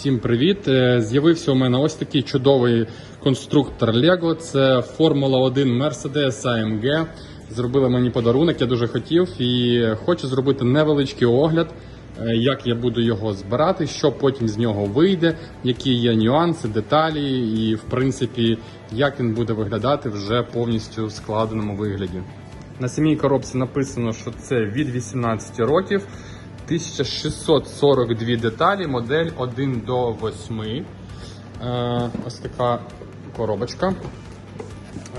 Всім привіт! Е, З'явився у мене ось такий чудовий конструктор Lego. Це Формула 1 Mercedes AMG. Зробили мені подарунок, я дуже хотів і хочу зробити невеличкий огляд, е, як я буду його збирати, що потім з нього вийде, які є нюанси, деталі, і в принципі, як він буде виглядати вже повністю в складеному вигляді. На самій коробці написано, що це від 18 років. 1642 деталі, модель 1 до 8. Е, ось така коробочка.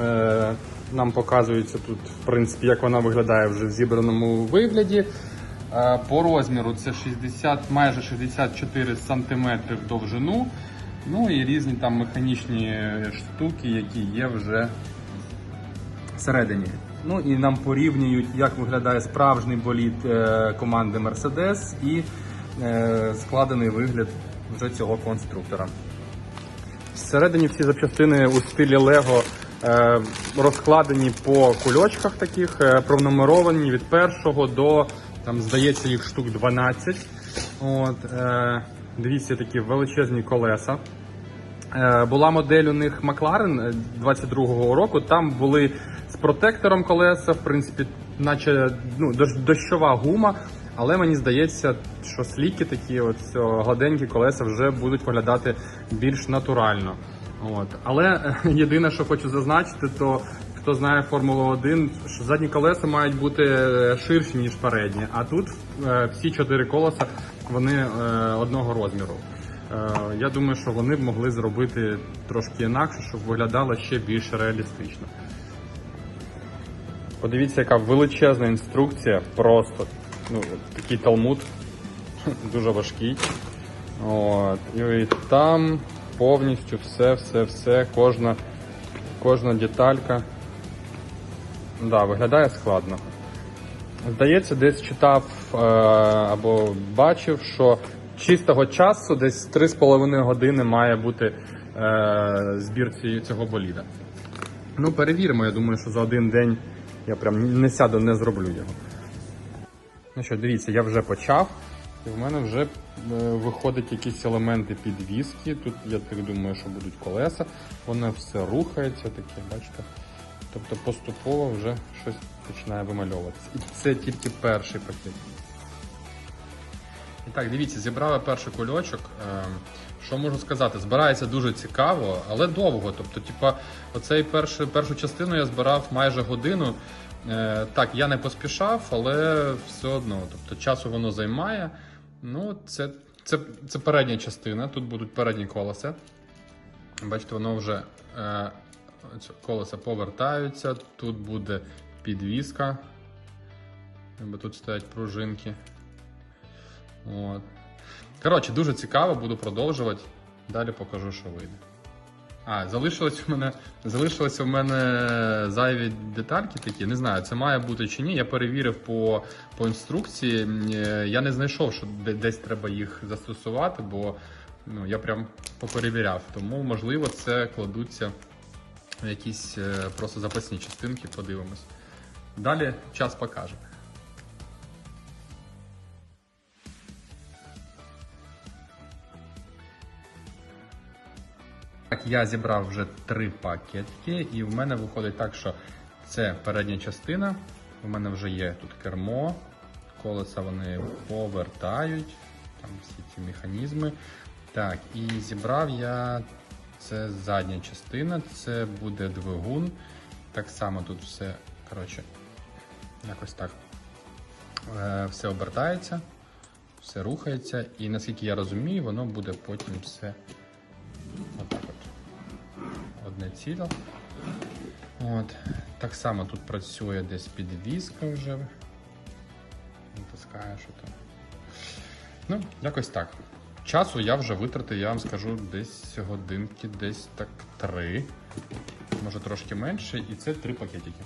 Е, нам показується тут, в принципі, як вона виглядає вже в зібраному вигляді. Е, по розміру це 60, майже 64 см довжину. Ну і різні там механічні штуки, які є вже всередині. Ну і нам порівнюють, як виглядає справжній болід е, команди Mercedes і е, складений вигляд вже цього конструктора. Всередині всі запчастини у стилі Lego е, розкладені по кульочках таких, пронумеровані від першого до, там, здається, їх штук 12. От, дивіться, такі величезні колеса. Була модель у них McLaren 22-го року. Там були протектором колеса, в принципі, наче ну, дощова гума. Але мені здається, що сліки такі, от гладенькі колеса вже будуть виглядати більш натурально. От. Але е, єдине, що хочу зазначити, то хто знає Формулу 1, що задні колеса мають бути е, ширші, ніж передні. А тут е, всі чотири колеса вони одного розміру. Я думаю, що вони б могли зробити трошки інакше, щоб виглядало ще більш реалістично. Подивіться, яка величезна інструкція, просто ну, такий талмуд, дуже важкий. От. І там повністю все, все, все, кожна, кожна деталька. Да, виглядає складно. Здається, десь читав е, або бачив, що чистого часу десь 3,5 години має бути е, збір цього боліда. Ну, перевіримо, я думаю, що за один день я прям не сяду, не зроблю його. Ну що, дивіться, я вже почав. І в мене вже е, виходять якісь елементи підвіски. Тут я так думаю, що будуть колеса. Воно все рухається, таке, бачите. Тобто поступово вже щось починає вимальовуватися. І це тільки перший пакет. І так, дивіться, зібрали перший кульочок. Що можу сказати? Збирається дуже цікаво, але довго. Тобто, типа, оцей перший, першу частину я збирав майже годину. Е, Так, я не поспішав, але все одно. Тобто часу воно займає. Ну, це, це, це передня частина. Тут будуть передні колеса. Бачите, воно вже е, колеса повертаються. Тут буде підвіска. Тут стоять пружинки. От. Коротше, дуже цікаво, буду продовжувати. Далі покажу, що вийде. А, залишилось у мене, залишилися в мене зайві детальки такі. Не знаю, це має бути чи ні. Я перевірив по, по інструкції. Е, Я не знайшов, що десь треба їх застосувати, бо ну, я прям поперевіряв. Тому, можливо, це кладуться якісь е, просто запасні частинки, подивимось. Далі час покаже. Я зібрав вже три пакетки, і в мене виходить так, що це передня частина. У мене вже є тут кермо, колеса вони повертають, там всі ці механізми. Так, і зібрав я це задня частина, це буде двигун. Так само тут все, коротше, якось так. Е, Все обертається, все рухається, і наскільки я розумію, воно буде потім все отак от. Одне ціло. От. Так само тут працює десь підвіска вже. Натискаєш ото. Ну, якось так. Часу я вже витратив, я вам скажу, десь годинки, десь так три. Може трошки менше, і це три пакетики.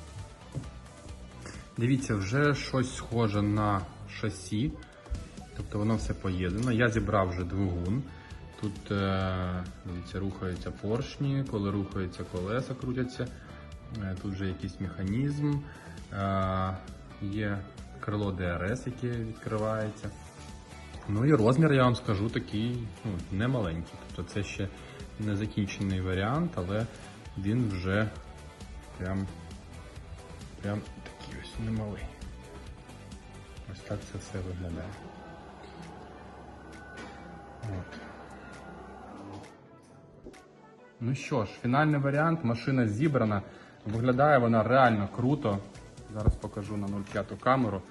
Дивіться, вже щось схоже на шасі. Тобто воно все поєднано. Я зібрав вже двигун. Тут е, дивіться, рухаються поршні, коли рухаються колеса, крутяться. Е, Тут вже якийсь механізм. Е, Є крило ДРС, яке відкривається. Ну і розмір, я вам скажу, такий ну, не маленький. Тобто це ще не закінчений варіант, але він вже прям, прям такий ось немалий. Ось так це все виглядає. От. Ну що ж, фінальний варіант. Машина зібрана. Виглядає вона реально круто. Зараз покажу на 0,5 камеру.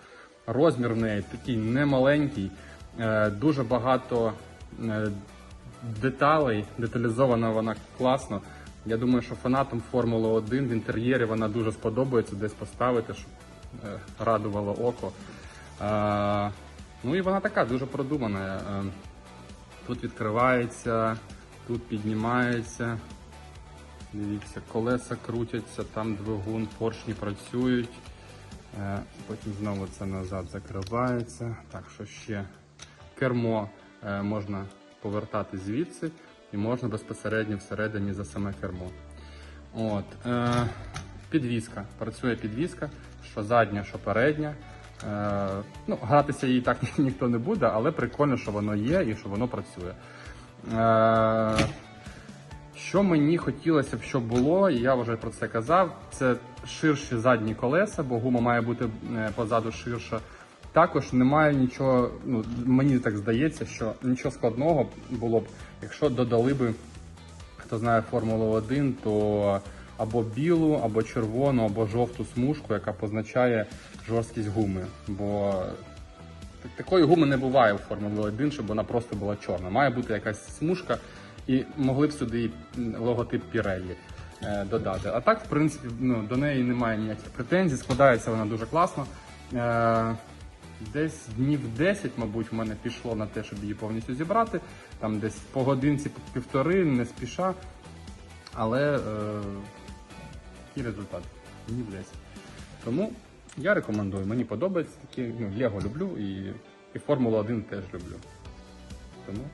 Розмір в неї такий немаленький, е, дуже багато е, деталей, деталізована вона класно. Я думаю, що фанатам Формули 1 в інтер'єрі вона дуже сподобається десь поставити, щоб е, радувало око. Ну і вона така дуже продумана. Тут відкривається, тут піднімається. Дивіться, колеса крутяться, там двигун, поршні працюють. Е, Потім знову це назад закривається. Так, що ще? Кермо е, можна повертати звідси і можна безпосередньо всередині за саме кермо. От, е, підвіска. Працює підвіска, що задня, що передня. Ну, гратися їй так ніхто не буде, але прикольно, що воно є і що воно працює. Е, що мені хотілося б, щоб було, і я вже про це казав, це ширші задні колеса, бо гума має бути е, позаду ширша. Також немає нічого, ну мені так здається, що нічого складного було б, якщо додали би, хто знає Формулу 1, то або білу, або червону, або жовту смужку, яка позначає жорсткість гуми. Бо такої гуми не буває у Формулі 1, щоб вона просто була чорна. Має бути якась смужка, і могли б сюди і, логотип Pirelli е, додати. А так, в принципі, ну, до неї немає ніяких претензій, складається вона дуже класно. Е, Десь днів 10, мабуть, в мене пішло на те, щоб її повністю зібрати. Там десь по годинці півтори, не спіша. Але е, який результат? Днів 10. Тому я рекомендую, мені подобається такі. Ну, Лего люблю і і Формулу 1 теж люблю. Тому.